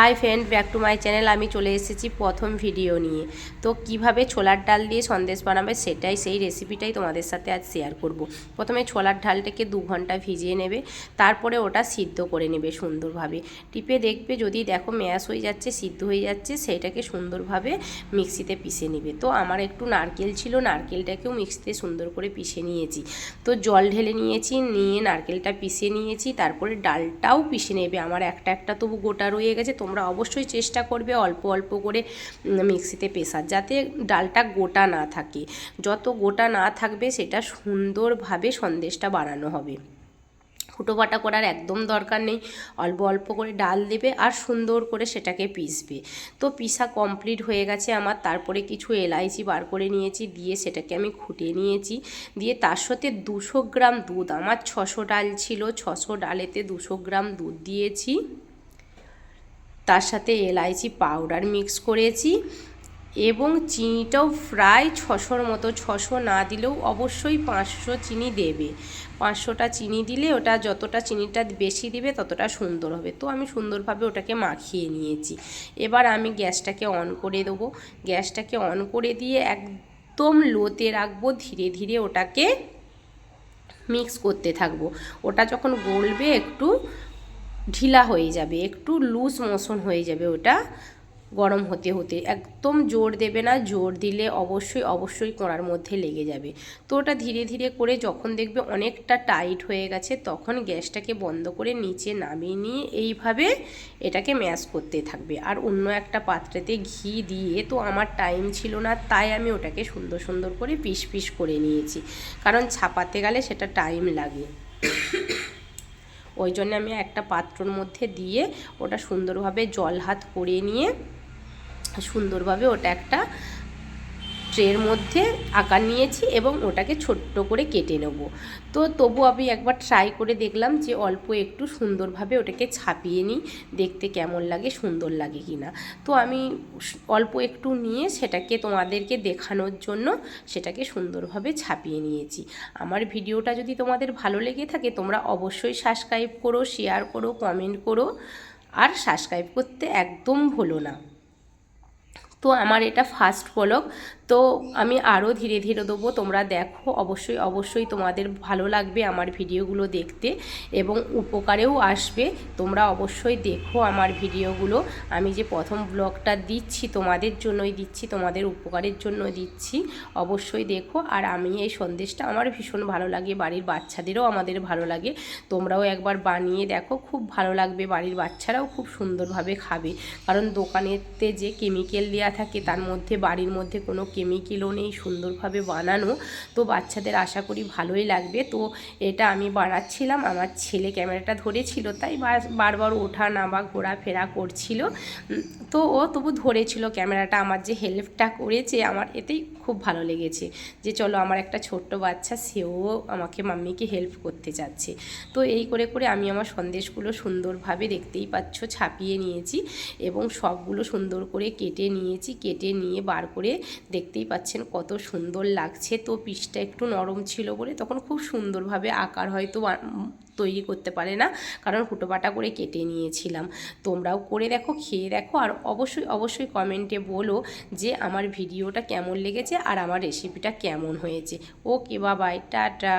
Hi friend, back to my channel, আমি চলে এসেছি প্রথম ভিডিও নিয়ে। তো কীভাবে ছোলার ডাল দিয়ে সন্দেশ বানাবে সেটাই সেই রেসিপিটাই তোমাদের সাথে আজ শেয়ার করব। প্রথমে ছোলার ডালটাকে দু ঘণ্টা ভিজিয়ে নেবে, তারপরে ওটা সিদ্ধ করে নেবে সুন্দরভাবে। টিপে দেখবে যদি দেখো ম্যাশ হয়ে যাচ্ছে, সিদ্ধ হয়ে যাচ্ছে সেইটাকে সুন্দরভাবে মিক্সিতে পিষে নেবে। তো আমার একটু নারকেল ছিল, নারকেলটাকেও মিক্সিতে সুন্দর করে পিষে নিয়েছি। তো জল ঢেলে নিয়েছি, নিয়ে নারকেলটা পিষে নিয়েছি, তারপরে ডালটাও পিষে নেবে। আমার একটা একটা তবু গোটা রয়ে গেছে তোমরা অবশ্যই চেষ্টা করবে অল্প অল্প করে মিক্সিতে পেশার যাতে ডালটা গোটা না থাকে। যত গোটা না থাকবে সেটা সুন্দরভাবে সন্দেশটা বানানো হবে। ফুটোপাটা করার একদম দরকার নেই। অল্প অল্প করে ডাল দেবে আর সুন্দর করে সেটাকে পিসবে তো পিসা কমপ্লিট হয়ে গেছে আমার। তারপরে কিছু এলাইচি বার করে নিয়েছি, দিয়ে সেটাকে আমি খুঁটিয়ে নিয়েছি। দিয়ে তার সাথে দুশো গ্রাম দুধ। আমার ছশো ডাল ছিল, ছশো ডালেতে দুশো গ্রাম দুধ দিয়েছি। তার সাথে এলাইচি পাউডার মিক্স করেছি এবং চিনিটাও প্রায় ছশোর মতো, ছশো না দিলেও অবশ্যই পাঁচশো চিনি দেবে। পাঁচশোটা চিনি দিলে ওটা যতটা চিনিটা বেশি দিবে ততটা সুন্দর হবে। তো আমি সুন্দরভাবে ওটাকে মাখিয়ে নিয়েছি। এবার আমি গ্যাসটাকে অন করে দেবো। গ্যাসটাকে অন করে দিয়ে একদম লোতে রাখব, ধীরে ধীরে ওটাকে মিক্স করতে থাকব। ওটা যখন গলবে একটু ঢিলা হয়ে যাবে, একটু লুজ মোশন হয়ে যাবে ওটা গরম হতে হতে। একদম জোর দেবে না, জোর দিলে অবশ্যই অবশ্যই কড়ার মধ্যে লেগে যাবে। তো ওটা ধীরে ধীরে করে যখন দেখবে অনেকটা টাইট হয়ে গেছে, তখন গ্যাসটাকে বন্ধ করে নিচে নামিয়ে নিয়ে এইভাবে এটাকে ম্যাশ করতে থাকবে। আর অন্য একটা পাত্রেতে ঘি দিয়ে, তো আমার টাইম ছিল না, তাই আমি ওটাকে সুন্দর সুন্দর করে পিস পিস করে নিয়েছি। কারণ ছাপাতে গেলে সেটা টাইম লাগে। ওই জন্য আমি একটা পাত্রর মধ্যে দিয়ে ওটা সুন্দরভাবে জল হাত করে নিয়ে সুন্দরভাবে ওটা একটা ট্রের মধ্যে আকার নিয়েছি এবং ওটাকে ছোট্ট করে কেটে নেব। তো তবু আমি একবার ট্রাই করে দেখলাম যে অল্প একটু সুন্দরভাবে ওটাকে ছাপিয়ে নিই, দেখতে কেমন লাগে, সুন্দর লাগে কি না তো আমি অল্প একটু নিয়ে সেটাকে তোমাদেরকে দেখানোর জন্য সেটাকে সুন্দরভাবে ছাপিয়ে নিয়েছি। আমার ভিডিওটা যদি তোমাদের ভালো লেগে থাকে, তোমরা অবশ্যই সাবস্ক্রাইব করো শেয়ার করো কমেন্ট করো, আর সাবস্ক্রাইব করতে একদম ভুলো না। তো আমার এটা ফার্স্ট ব্লগ তো আমি আরও ধীরে ধীরে দেবো। তোমরা দেখো, অবশ্যই অবশ্যই তোমাদের ভালো লাগবে আমার ভিডিওগুলো দেখতে এবং উপকারেও আসবে। তোমরা অবশ্যই দেখো আমার ভিডিওগুলো। আমি যে প্রথম ব্লগটা দিচ্ছি, তোমাদের জন্যই দিচ্ছি, তোমাদের উপকারের জন্য দিচ্ছি, অবশ্যই দেখো। আর আমি এই সন্দেশটা আমার ভীষণ ভালো লাগে, বাড়ির বাচ্চাদেরও আমাদের ভালো লাগে। তোমরাও একবার বানিয়ে দেখো, খুব ভালো লাগবে, বাড়ির বাচ্চারাও খুব সুন্দরভাবে খাবে। কারণ দোকানেতে যে কেমিক্যাল দেওয়া থাকে, তার মধ্যে, বাড়ির মধ্যে কোনো কেমিক্যালও নেই সুন্দরভাবে বানানো। তো বাচ্চাদের আশা করি ভালোই লাগবে। তো এটা আমি বানাচ্ছিলাম আমার ছেলে ক্যামেরাটা ধরেছিল, তাই বারবার ওঠা নামা ঘোরাফেরা করছিল। তো ও তবু ধরেছিল ক্যামেরাটা। আমার যে হেল্পটা করেছে, আমার এতেই খুব ভালো লেগেছে যে চলো আমার একটা ছোট্ট বাচ্চা, সেও আমাকে মাম্মিকে হেল্প করতে চাচ্ছে তো এই করে করে আমি আমার সন্দেশগুলো সুন্দরভাবে দেখতেই পাচ্ছ, ছাপিয়ে নিয়েছি এবং সবগুলো সুন্দর করে কেটে নিয়েছি। কেটে নিয়ে বার করে দেখতেই পাচ্ছেন কত সুন্দর লাগছে। তো পিসটা একটু নরম ছিল বলে তখন খুব সুন্দরভাবে আকার হয়তো তৈরি করতে পারে না। কারণ ফুটোপাটা করে কেটে নিয়েছিলাম। তোমরাও করে দেখো, খেয়ে দেখো। আর অবশ্যই অবশ্যই কমেন্টে বলো যে আমার ভিডিওটা কেমন লেগেছে আর আমার রেসিপিটা কেমন হয়েছে। ওকে, বাবাই, টাটা।